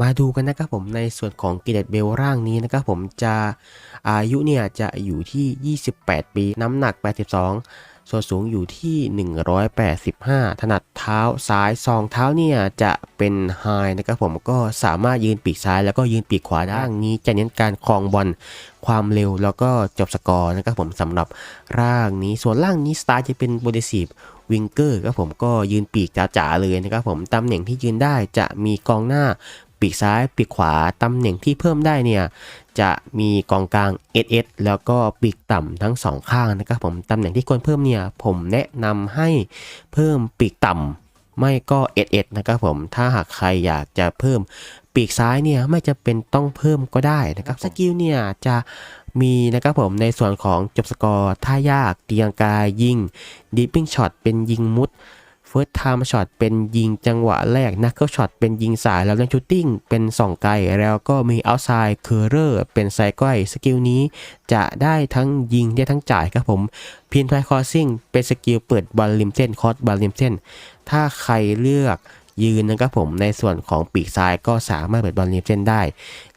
มาดูกันนะครับผมในส่วนของกิเลตเบลร่างนี้นะครับผมจะอายุเนี่ยจะอยู่ที่ 28 ปี น้ำหนัก 82 ส่วนสูงอยู่ที่ 185 ถนัดเท้าซ้ายซองเท้าเนี่ยจะเป็นไฮนะครับผมก็สามารถยืนปีกซ้ายแล้วก็ยืนปีกขวาได้ร่างนี้ จะเน้นการครองบอลความเร็วแล้วก็จบสกอร์นะครับผมสำหรับร่างนี้ส่วนร่างนี้สไตล์จะเป็นโบเดซีฟวิงเกอร์ครับผมก็ยืนปีกจ๋าๆเลยนะครับผมตำแหน่งที่ยืนได้จะมีกองหน้า ปีกซ้ายปีกขวาตำแหน่งที่เพิ่มได้เนี่ยจะมีกองกลาง SS แล้วก็ปีกต่ำทั้งสองข้างนะครับผมตำแหน่งที่ควรเพิ่มเนี่ยผมแนะนำให้เพิ่มปีกต่ำไม่ก็ SS นะครับผมถ้าหากใครอยากจะเพิ่มปีกซ้ายเนี่ยไม่จะเป็นต้องเพิ่มก็ได้นะครับสกิลเนี่ยจะมีนะครับผมในส่วนของจบสกอร์ท่ายากตีลังกายิงดิปปิ้งช็อตเป็นยิงมุด เฟิร์สไทม์ช็อตเป็นยิงจังหวะแรกนักเกิลช็อตเป็นยิงสายแล้วเล่นชูตติ้งเป็นส่องไกล แล้วก็มีเอาไซด์เคอร์เรอร์เป็นไซก้อยสกิลนี้ จะได้ทั้งยิงได้ทั้งจ่ายครับผมเพียนไทคอร์ซิ่งเป็นสกิลเปิดบอลริมเส้นคอร์สบอลริมเส้นถ้าใครเลือก ยืนนะครับผมในส่วนของปีกซ้ายก็สามารถเปิดบอลริมเส้นได้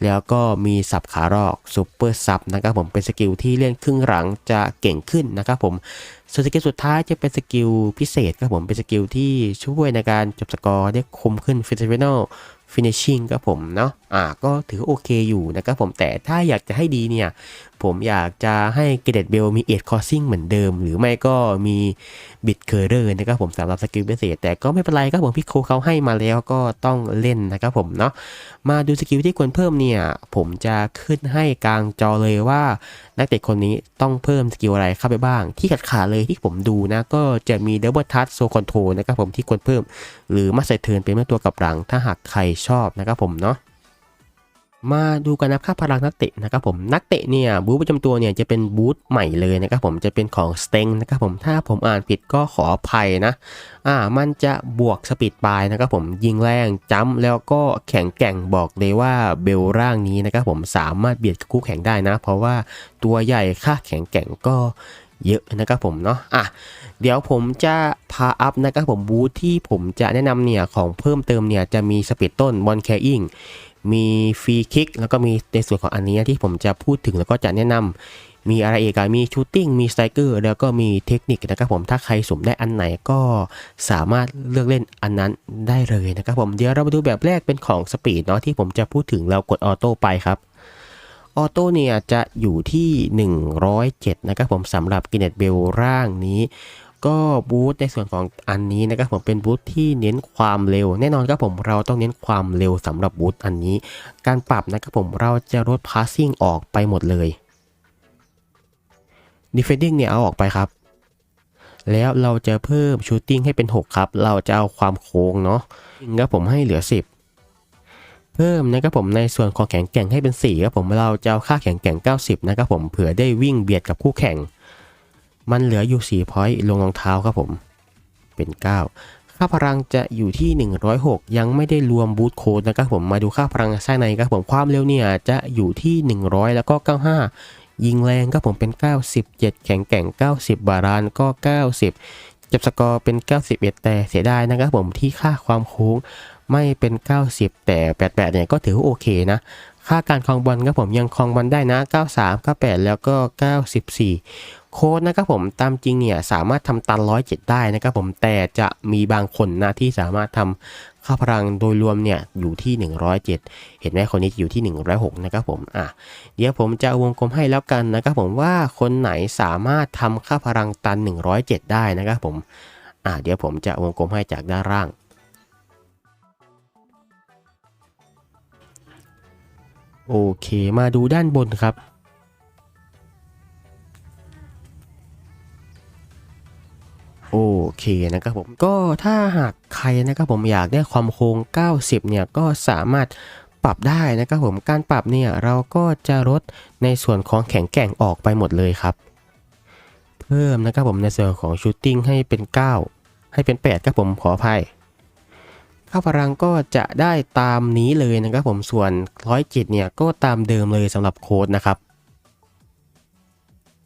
แล้วก็มีสับขารอกซูเปอร์ซับนะครับผมเป็นสกิลที่เล่นครึ่งหลังจะเก่งขึ้นนะครับผมส่วนสกิลสุดท้ายจะเป็นสกิลพิเศษครับผมเป็นสกิลที่ช่วยในการจบสกอร์ได้คมขึ้นฟิสิ a l finishing ครับผมเนาะอ่าก็ถือโอเคอยู่นะครับผมแต่ถ้าอยากจะให้ดีเนี่ย ผมอยากจะให้เกเดตเบลมีเอ็ดคอร์ซิ่งเหมือนเดิม หรือไม่ก็มีบิดเคอร์เรอร์นะครับผมสำหรับสกิลพิเศษ แต่ก็ไม่เป็นไรครับผมพี่โคเขาให้มาแล้วก็ต้องเล่นนะครับผมเนาะมาดูสกิลที่ควรเพิ่มเนี่ย ผมจะขึ้นให้กลางจอเลยว่านักเตะคนนี้ต้องเพิ่มสกิลอะไรเข้าไปบ้าง ที่ขาดขาเลยที่ผมดูนะก็จะมีดับเบิลทัชโซคอนโทรนะครับผมที่ควรเพิ่ม หรือมาใส่เทิร์นเป็นเมื่อตัวกับหลังถ้าหากใครชอบนะครับผมเนาะ มาดูกันนะค่าพลังนักเตะนะครับผมนักเตะเนี่ยบูธประจำตัวเนี่ยจะเป็นบูธใหม่เลยนะครับผมจะเป็นของสเต็งนะครับผมถ้าผมอ่านผิดก็ขออภัยนะอ่ามันจะบวกสปีดปลายนะครับผมยิงแรงจ้ำแล้วก็แข็งแกร่งบอกเลยว่าเบลร่างนี้นะครับผมสามารถเบียดคู่แข่งได้นะ เพราะว่าตัวใหญ่ค่าแข็งแกร่งก็เยอะนะครับผมเนาะอะเดี๋ยวผมจะพาอัพนะครับผมบูธที่ผมจะแนะนำเนี่ยของเพิ่มเติมเนี่ยจะมีสปีดต้นบอลแคอิง มีฟรีคิกแล้วก็มีในส่วนของอันนี้ที่ผมจะพูดถึงแล้วก็จะแนะนำมีอะไรอีกมีชูตติ้งมีสไตรเกอร์แล้วก็มีเทคนิคนะครับผมถ้าใครสมได้อันไหนก็สามารถเลือกเล่นอันนั้นได้เลยนะครับผมเดี๋ยวเรามาดูแบบแรกเป็นของสปีดเนาะที่ผมจะพูดถึงเรากดออโต้ไปครับออโต้เนี่ยจะอยู่ที่ 107 นะครับผมสำหรับกินเนตเบลร่างนี้ ก็บูธในส่วนของอันนี้นะครับผมเป็นบูธที่เน้นความเร็ว แน่นอนครับผมเราต้องเน้นความเร็วสำหรับบูธอันนี้ การปรับนะครับผมเราจะลดพาสซิ่งออกไปหมดเลยดีเฟนดิ้งเนี่ยเอาออกไปครับ แล้วเราจะเพิ่มชูตติ้งให้เป็น 6 ครับ เราจะเอาความโค้งเนาะครับผมให้เหลือ 10เพิ่มนะครับผมในส่วนของแข็งแกร่งให้เป็น4ครับผมเราจะเอาค่าแข็งแกร่ง 90 นะครับผมเผื่อได้วิ่งเบียดกับคู่แข่ง มันเหลืออยู่ 4 พอยต์ลงรองเท้าครับผม เป็น 9 ค่าพลังจะอยู่ที่ 106 ยังไม่ได้รวมบูทโค้ดนะครับผมมาดูค่าพลังข้างในครับผมความเร็วเนี่ยจะอยู่ที่ 100 แล้วก็ 95 ยิงแรงครับผมเป็น 97 แข็งแกร่ง 90 บาลานก็ 90 จับสกอร์เป็น 91 แต่เสียดายนะครับผมที่ค่าความโค้งไม่เป็น 90 แต่ 88 เนี่ยก็ถือว่าโอเคนะค่าการคลองบอลครับผมยังคลองบอลได้นะ 93 98 แล้วก็ 94 โค้ดนะครับผมตามจริงเนี่ยสามารถทำตัน107ได้นะครับผมแต่จะมีบางคนนะที่สามารถทำค่าพลังโดยรวมเนี่ยอยู่ที่ 107 เห็นไหมคนนี้อยู่ที่ 106 นะครับผมอะเดี๋ยวผมจะวงกลมให้แล้วกันนะครับผมว่าคนไหนสามารถทำค่าพลังตัน 107 ได้นะครับผมอะเดี๋ยวผมจะวงกลมให้จากด้านล่างโอเค มาดูด้านบนครับ โอเคนะครับผมก็ถ้าหากใครนะครับผมอยากได้ความโค้ง 90 เนี่ยก็สามารถปรับได้นะครับผมการปรับเนี่ยเราก็จะลดในส่วนของแข็งแกร่งออกไปหมดเลยครับ เพิ่มนะครับผมในส่วนของชูตติ้งให้เป็น 9 ให้เป็น 8 ครับผมขออภัยค่าพลังก็จะได้ตามนี้เลยนะครับผมส่วนร้อยจิตเนี่ยก็ตามเดิมเลยสำหรับโค้ดนะครับ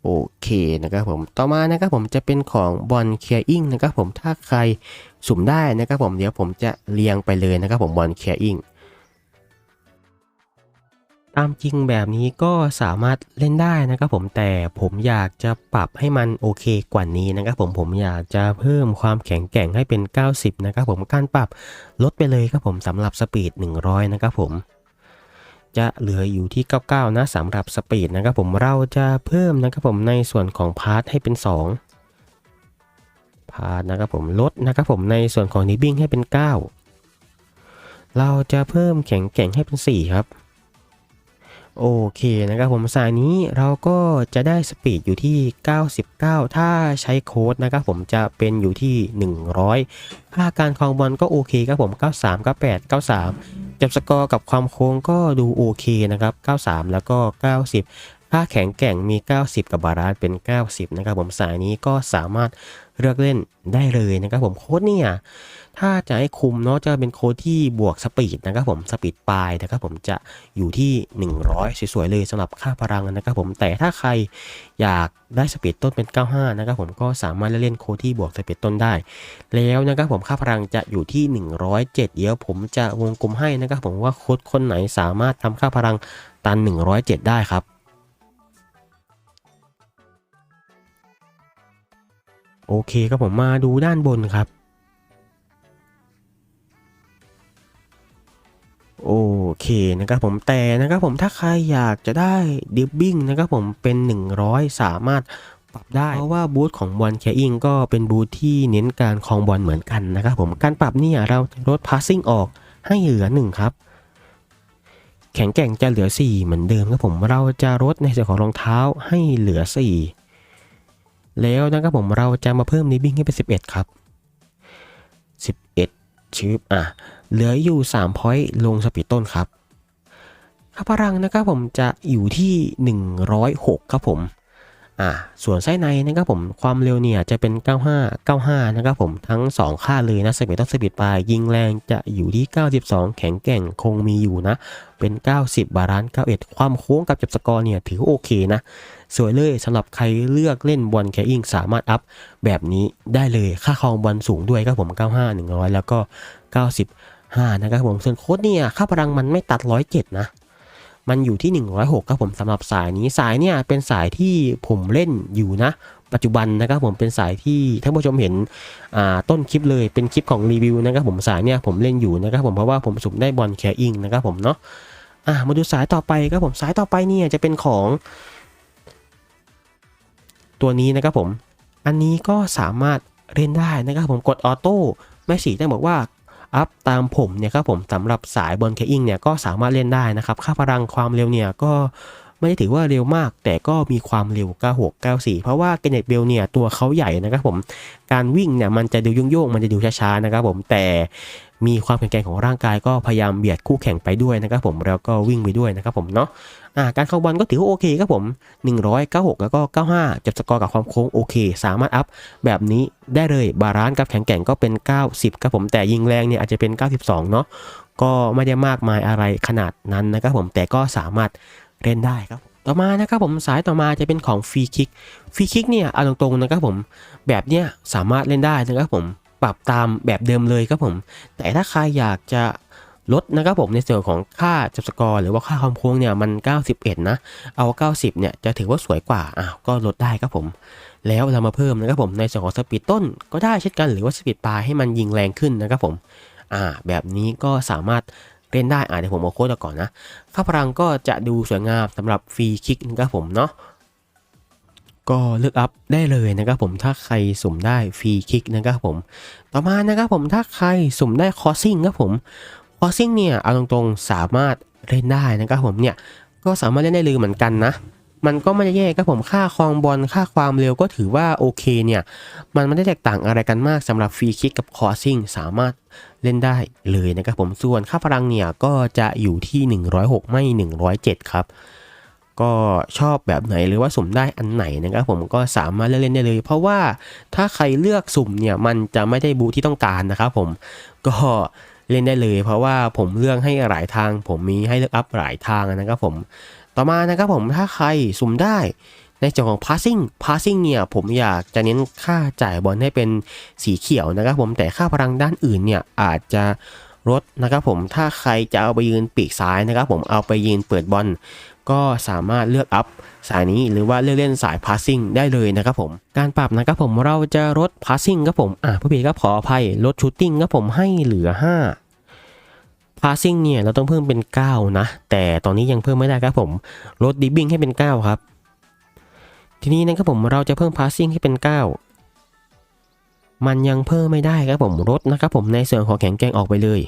โอเคนะครับผมต่อมานะครับผมจะเป็นของบอลเคลียร์อิงนะครับผมถ้าใครสุ่มได้นะครับผมเดี๋ยวผมจะเรียงไปเลยนะครับผมบอลเคลียร์อิงตามจริงแบบนี้ก็สามารถเล่นได้นะครับผมแต่ผมอยากจะปรับให้มันโอเคกว่านี้นะครับผมผมอยากจะเพิ่มความแข็งแกร่งให้เป็น 90 นะครับผมการปรับลดไปเลยครับผมสำหรับสปีด 100 นะครับผม จะเหลืออยู่ที่ 99 นะสำหรับสปีดนะครับผมเราจะเพิ่มนะครับผมในส่วนของพาร์ทให้เป็น 2 พาร์ทนะครับผมลดนะครับผมในส่วนของนิบิ้งให้เป็น 9 เราจะเพิ่มแข็งแก่งให้เป็น 4 ครับ โอเคนะครับผมสายนี้เราก็จะได้สปีดอยู่ที่ 99 ถ้าใช้โค้ดนะครับผมจะเป็นอยู่ที่ 100 ค่าการคลองบอลก็โอเคครับผม 93 98 93 จับสกอร์กับความโค้งก็ดูโอเคนะครับ 93 แล้วก็ 90 ค่าแข็งแกร่งมี 90 กับบาลานซ์เป็น 90 นะครับผมสายนี้ก็สามารถเลือกเล่นได้เลยนะครับผมโค้ดเนี่ยถ้าจะให้คุมเนาะจะเป็นโค้ดที่บวกสปีดนะครับผมสปีดปลายนะครับผมจะอยู่ที่ 100 สวยๆเลยสำหรับค่าพลังนะครับผมแต่ถ้าใครอยากได้สปีดต้นเป็น 95 นะครับผมก็สามารถเล่นโค้ดที่บวกสปีดต้นได้ แล้วนะครับผมค่าพลังจะอยู่ที่ 107 เดี๋ยวผมจะวงกลมให้นะครับผมว่าโค้ดคนไหนสามารถทำค่าพลังตัน 107 ได้ครับ โอเคครับผมมาดูด้านบนครับ โอเคนะครับผมแต่นะครับผมถ้าใครอยากจะได้ดิฟบิ้งนะครับผมเป็น 100 สามารถปรับได้เพราะว่าบูธของบอลแคอิงก็เป็นบูธที่เน้นการคลองบอลเหมือนกันนะครับผมการปรับเนี่ยเราลดพาสซิ่งออกให้เหลือ 1 ครับ แข็งแกร่งจะเหลือ 4 เหมือนเดิมครับผมเราจะลดในส่วนของรองเท้าให้เหลือ 4 แล้วนะครับผมเราจะมาเพิ่มนิบิ้งให้เป็น 11 ครับ 11ชืบอะ เหลืออยู่3พอยต์ลงสปีดต้นครับค่าพลังนะครับผมจะอยู่ที่ 106 ครับผมอ่าส่วนไส้ในนะครับผมความเร็วเนี่ยจะเป็น 95 95 นะครับผมทั้ง 2 ค่าเลยนะสปีดต้นสปีดปลายยิงแรงจะอยู่ที่ 92 แข็งแกร่งคงมีอยู่นะ เป็น 90 บาลานซ์91 ความโค้งกับจับสกอร์เนี่ยถือโอเคนะ สวยเลยสำหรับใครเลือกเล่นบอลแคอิงสามารถอัพแบบนี้ได้เลยค่าครองบอลสูงด้วยครับผม 95 100 แล้วก็ 95 นะครับผม ส่วนโค้ดเนี่ยค่าพลังมันไม่ตัด 107 นะ มันอยู่ที่ 106 ครับผมสำหรับสายนี้สายเนี่ยเป็นสายที่ผมเล่นอยู่นะปัจจุบันนะครับผมเป็นสายที่ท่านผู้ชมเห็นต้นคลิปเลยเป็นคลิปของรีวิวนะครับผมสายเนี่ยผมเล่นอยู่นะครับผมเพราะว่าผมสุ่มได้บอลแคอิงนะครับผมเนาะอะมาดูสายต่อไปครับผมสายต่อไปเนี่ยจะเป็นของ ตัวนี้นะครับผม อันนี้ก็สามารถเล่นได้นะครับผมกดออโต้แม่สีได้บอกว่าอัพตามผมเนี่ยครับผมสำหรับสายบนเคอิงเนี่ยก็สามารถเล่นได้นะครับ ค่าพลังความเร็วเนี่ยก็ ไม่ได้ถือว่าเร็วมาก แต่ก็มีความเร็ว 96 94 เพราะว่าเกเนตเบลเนี่ยตัวเขาใหญ่นะครับผม การวิ่งเนี่ยมันจะดูโยงมันจะดูช้าๆนะครับผมแต่มีความแข็งแกร่งของร่างกายก็พยายามเบียดคู่แข่งไปด้วยนะครับผมแล้วก็วิ่งไปด้วยนะครับผมเนาะการเข้าบอลก็ถือว่าโอเคครับผม 196 แล้วก็ 95 จับสกอร์กับความโค้งโอเค สามารถอัพแบบนี้ได้เลยบาลานซ์กับแข็งแกร่งก็เป็น 90 ครับผมแต่ยิงแรงเนี่ยอาจจะเป็น 92 เนาะก็ไม่ได้มากมายอะไรขนาดนั้นนะครับผมแต่ก็สามารถ เล่นได้ครับ ต่อมานะครับผมสายต่อมาจะเป็นของฟรีคิกฟรีคิกเนี่ยเอาตรงๆนะครับผมแบบเนี้ยสามารถเล่นได้นะครับผมปรับตามแบบเดิมเลยครับผม แต่ถ้าใครอยากจะลดนะครับผมในส่วนของค่าจับสกอร์หรือว่าค่าความโค้งเนี่ยมัน 91 นะ เอา 90 เนี่ยจะถือว่าสวยกว่าอ้าวก็ลดได้ครับผม แล้วเรามาเพิ่มนะครับผมในส่วนของสปีดต้นก็ได้เช่นกันหรือว่าสปีดปลายให้มันยิงแรงขึ้นนะครับผมอ่าแบบนี้ก็สามารถ เล่นได้อ่าเดี๋ยวผมเอาโค้ดก่อนนะค่าพลังก็จะดูสวยงามสำหรับฟรีคิกนะครับผมเนาะก็เลือกอัพได้เลยนะครับผมถ้าใครสุ่มได้ฟรีคิกนะครับผม ต่อมานะครับผมถ้าใครสุ่มได้คอสซิ่งครับผมคอสซิ่งเนี่ยเอาตรงๆสามารถเล่นได้นะครับผมเนี่ยก็สามารถเล่นได้เลยเหมือนกันนะ มันก็ไม่ได้แย่ครับผมค่าคลองบอลค่าความเร็วก็ถือว่าโอเคเนี่ย มันไม่ได้แตกต่างอะไรกันมากสำหรับฟรีคิกกับคอสซิ่งสามารถเล่นได้เลยนะครับผมส่วนค่าพลังเนี่ยก็จะอยู่ที่ 106 ไม่ 107 ครับ ก็ชอบแบบไหนหรือว่าสุ่มได้อันไหนนะครับผมก็สามารถเล่นได้เลย เพราะว่าถ้าใครเลือกสุ่มเนี่ยมันจะไม่ได้บูที่ต้องการนะครับผมก็เล่นได้เลย เพราะว่าผมเลือกให้หลายทาง ผมมีให้เลือกอัพหลายทางนะครับผม ต่อมานะครับผมถ้าใครสุ่มได้ในส่วนของ passing passing เนี่ยผมอยากจะเน้นค่าจ่ายบอลให้เป็นสีเขียวนะครับผมแต่ค่าพลังด้านอื่นเนี่ยอาจจะรถนะครับผมถ้าใครจะเอาไปยืนปีกซ้ายนะครับผมเอาไปยืนเปิดบอลก็สามารถเลือกอัพสายนี้หรือว่าเลือกเล่นสาย passing ได้เลยนะครับผม การปรับนะครับผมเราจะลด passing ครับผมอ่าผู้ผิดก็ขออภัยลด shooting ครับผมให้เหลือ 5 passing เนี่ยเราต้องเพิ่มเป็น 9 นะ แต่ตอนนี้ยังเพิ่มไม่ได้ครับผมลด dibbing ให้เป็น 9 ครับ ทีนี้นะครับผมเราจะเพิ่ม passing ให้เป็น 9 มันยังเพิ่มไม่ได้ครับผมลดนะครับผมในส่วนของแข็งแกงออกไปเลย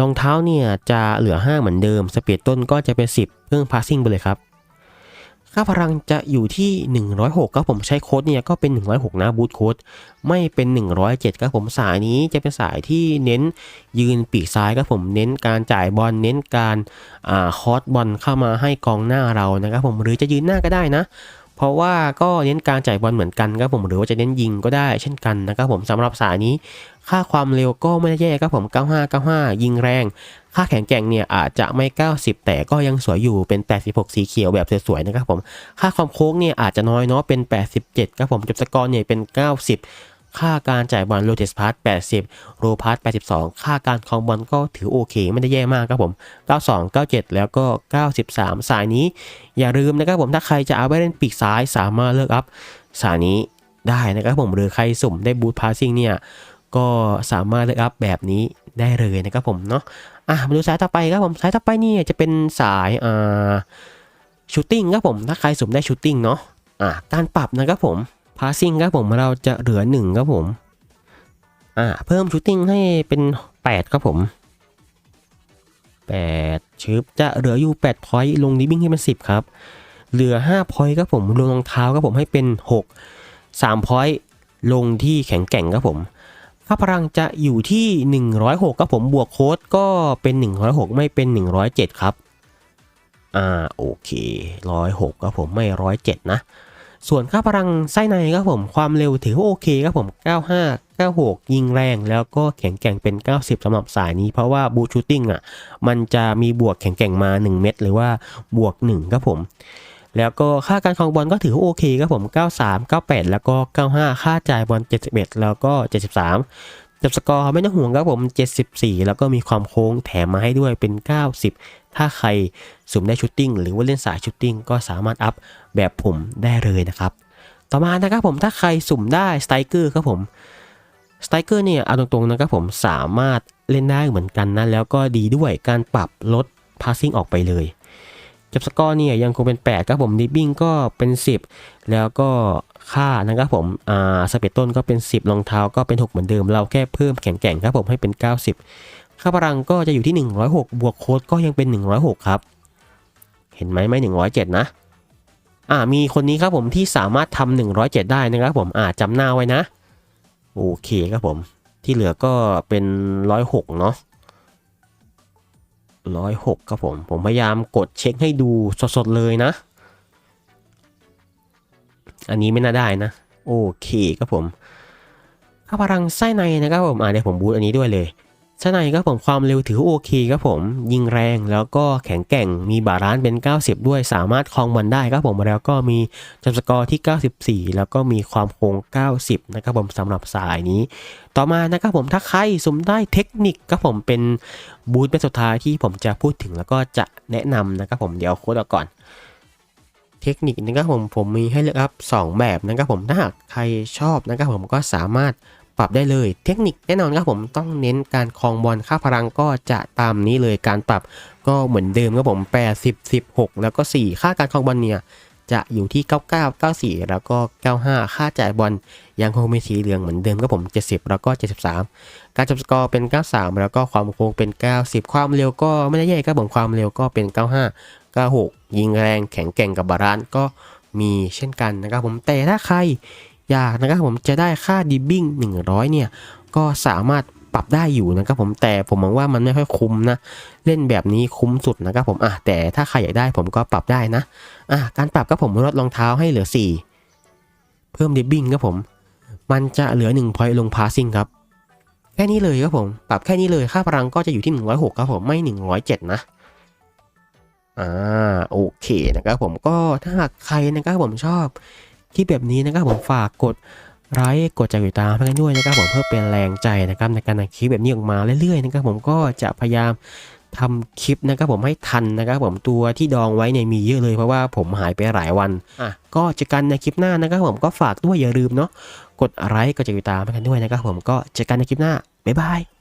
รองเท้าเนี่ยจะเหลือ 5 เหมือนเดิม สเปีดต้นก็จะเป็น 10 เพิ่ม passing ไปเลยครับ ค่าพลังจะอยู่ที่ 106ครับผมใช้โค้ดเนี่ยก็เป็น 106 นะบูทโค้ดไม่เป็น 107ครับผมสายนี้จะเป็นสายที่เน้นยืนปีกซ้ายครับผมเน้นการจ่ายบอลเน้นการอ่าคอร์สบอลเข้ามาให้กองหน้าเรานะครับผมหรือจะยืนหน้าก็ได้นะ เพราะว่าก็เน้นการจ่ายบอลเหมือนกันครับผมหรือว่าจะเน้นยิงก็ได้เช่นกันนะครับผมสำหรับสายนี้ ค่าความเร็วก็ไม่ได้แย่ครับผม 95 95 ยิงแรง ค่าแข็งแกร่งเนี่ยอาจจะไม่ 90 แต่ก็ยังสวยอยู่เป็น 86 สีเขียวแบบสวยๆนะครับผม ค่าความโค้งเนี่ยอาจจะน้อยเนาะเป็น 87ครับผมจบสกอร์เนี่ยเป็น 90 ค่าการจ่ายบอลโรเทสพาร์ต80 โรพาร์ต82 ค่าการคองบอลก็ถือโอเคไม่ได้แย่มากครับผม 92 97 แล้วก็ 93 สายนี้ อย่าลืมนะครับผมถ้าใครจะเอาไปเล่นปีกซ้ายสามารถเลือกอัพสายนี้ได้นะครับผมหรือใครสุ่มได้บูทพาสซิ่งเนี่ยก็สามารถเลือกอัพแบบนี้ได้เลยนะครับผมเนาะ อะมาดูสายต่อไปครับผมสายต่อไปนี่จะเป็นสายอ่าชูตติ้งครับผมถ้าใครสุ่มได้ชูตติ้งเนาะอะการปรับนะครับผมพาสซิ่งครับผมเราจะเหลือ1ครับผมอ่าเพิ่มชูตติ้งให้เป็น 8 ครับผม 8ชึบจะเหลืออยู่8พอยต์ลงดิบิ้งให้เป็น 10 ครับ เหลือ5พอยต์ครับผมลงรองเท้าครับผมให้เป็น 6 3พอยต์ลงที่แข็งแกร่งครับผม ค่าพลังจะอยู่ที่ 106ครับผมบวกโค้ดก็เป็น 106 ไม่เป็น 107 ครับ อ่าโอเค 106ครับผมไม่ 107 นะ ส่วนค่าพลังไส้ในครับผมความเร็วถือว่าโอเคครับผม 95 96 ยิงแรงแล้วก็แข็งแกร่งเป็น 90สำหรับสายนี้เพราะว่าบูชูตติ้งอะมันจะมีบวกแข็งแกร่งมา 1 เม็ดหรือว่าบวก 1 ครับผม แล้วก็ค่าการครองบอลก็ถือว่าโอเคครับผม 93 98 แล้วก็ 95 ค่าจ่ายบอล 71 แล้วก็ 73จับสกอร์ไม่ต้องห่วงครับผม 74 แล้วก็มีความโค้งแถมมาให้ด้วยเป็น 90 ถ้าใครสุ่มได้ชูตติ้งหรือว่าเล่นสายชูตติ้งก็สามารถอัพแบบผมได้เลยนะครับ ต่อมานะครับผมถ้าใครสุ่มได้สไตรเกอร์ครับผมสไตรเกอร์เนี่ยเอาตรงๆนะครับผมสามารถเล่นได้เหมือนกันนะแล้วก็ดีด้วยการปรับลดพาสซิ่งออกไปเลย จับสกอร์เนี่ยยังคงเป็น 8 ครับผมดิบบิ้งก็เป็น 10 แล้วก็ค่านะครับผมอ่าสเปดต้นก็เป็น 10รองเท้าก็เป็น 6 เหมือนเดิม เราแค่เพิ่มแข็งแข่งครับผมให้เป็น 90 ค่าพลังก็จะอยู่ที่ 106 บวกโค้ดก็ยังเป็น 106 ครับ เห็นไหมไม่ 107 นะอ่ามีคนนี้ครับผมที่สามารถทำ107 ได้นะครับผมอ่าจำหน้าไว้นะ โอเคครับผม ที่เหลือก็เป็น 106 เนาะ ร้อยหกครับผม ผมพยายามกดเช็คให้ดูสดๆเลยนะ อันนี้ไม่น่าได้นะ โอเคครับผมข้าพลังไส้ในนะครับผมอ่าเดี๋ยวผมบูตอันนี้ด้วยเลย ไส้ในครับผมความเร็วถือโอเคครับผม ยิงแรงแล้วก็แข็งแกร่งมีบาลานซ์เป็น 90 ด้วยสามารถคลองบอลได้ครับผมแล้วก็มีจำสกอร์ที่ 94 แล้วก็มีความโค้ง 90 นะครับผมสำหรับสายนี้ ต่อมานะครับผมถ้าใครสมได้เทคนิคครับผมเป็นบูธเป็นสุดท้ายที่ผมจะพูดถึงแล้วก็จะแนะนำนะครับผมเดี๋ยวโค้ดก่อนเทคนิคนะครับผมผมมีให้เลือกอัพ2แบบนะครับผมถ้าหากใครชอบนะครับผมก็สามารถ ปรับได้เลย เทคนิคแน่นอนครับผมต้องเน้นการคลองบอลค่าพลังก็จะตามนี้เลยการปรับก็เหมือนเดิมครับผม80 16 แล้วก็ 4 ค่าการคลองบอลเนี่ยจะอยู่ที่ 99 94 แล้วก็ 95 ค่าจ่ายบอลยังคงเป็นสีเหลืองเหมือนเดิมครับผม 70 แล้วก็ 73 การจบสกอร์เป็น 93 แล้วก็ความโค้งเป็น 90 ความเร็วก็ไม่ได้แย่ครับผมความเร็วก็เป็น 95 96 ยิงแรงแข็งแกร่งกับบาลานก็มีเช่นกันนะครับผมแต่ถ้าใคร อยากนะครับผมจะได้ค่าดิบบิ้ง100 เนี่ย ก็สามารถปรับได้อยู่นะครับผมแต่ผมมองว่ามันไม่ค่อยคุ้มนะ เล่นแบบนี้คุ้มสุดนะครับผมอะแต่ถ้าใครอยากได้ผมก็ปรับได้นะอะการปรับก็ผมลดรองเท้าให้เหลือ 4 เพิ่มดิบบิ้งครับผม มันจะเหลือ1พอยต์ลงพาสซิ่งครับแค่นี้เลยครับผมปรับแค่นี้เลยค่าพลังก็จะอยู่ที่ 106ครับผมไม่ 107 นะอ่าโอเคนะครับผมก็ถ้าหากใครนะครับผมชอบ คลิปแบบนี้นะครับผมฝากกดไลค์กดติดตามให้กันด้วยนะครับผมเพื่อเป็นแรงใจนะครับในการทำคลิปแบบนี้ออกมาเรื่อยๆนะครับผมก็จะพยายามทำคลิปนะครับผมให้ทันนะครับผมตัวที่ดองไว้เนี่ยมีเยอะเลยเพราะว่าผมหายไปหลายวันอะก็เจอกันในคลิปหน้านะครับผมก็ฝากด้วยอย่าลืมเนาะกดไลค์กดติดตามให้กันด้วยนะครับผมก็เจอกันในคลิปหน้าบ๊ายบาย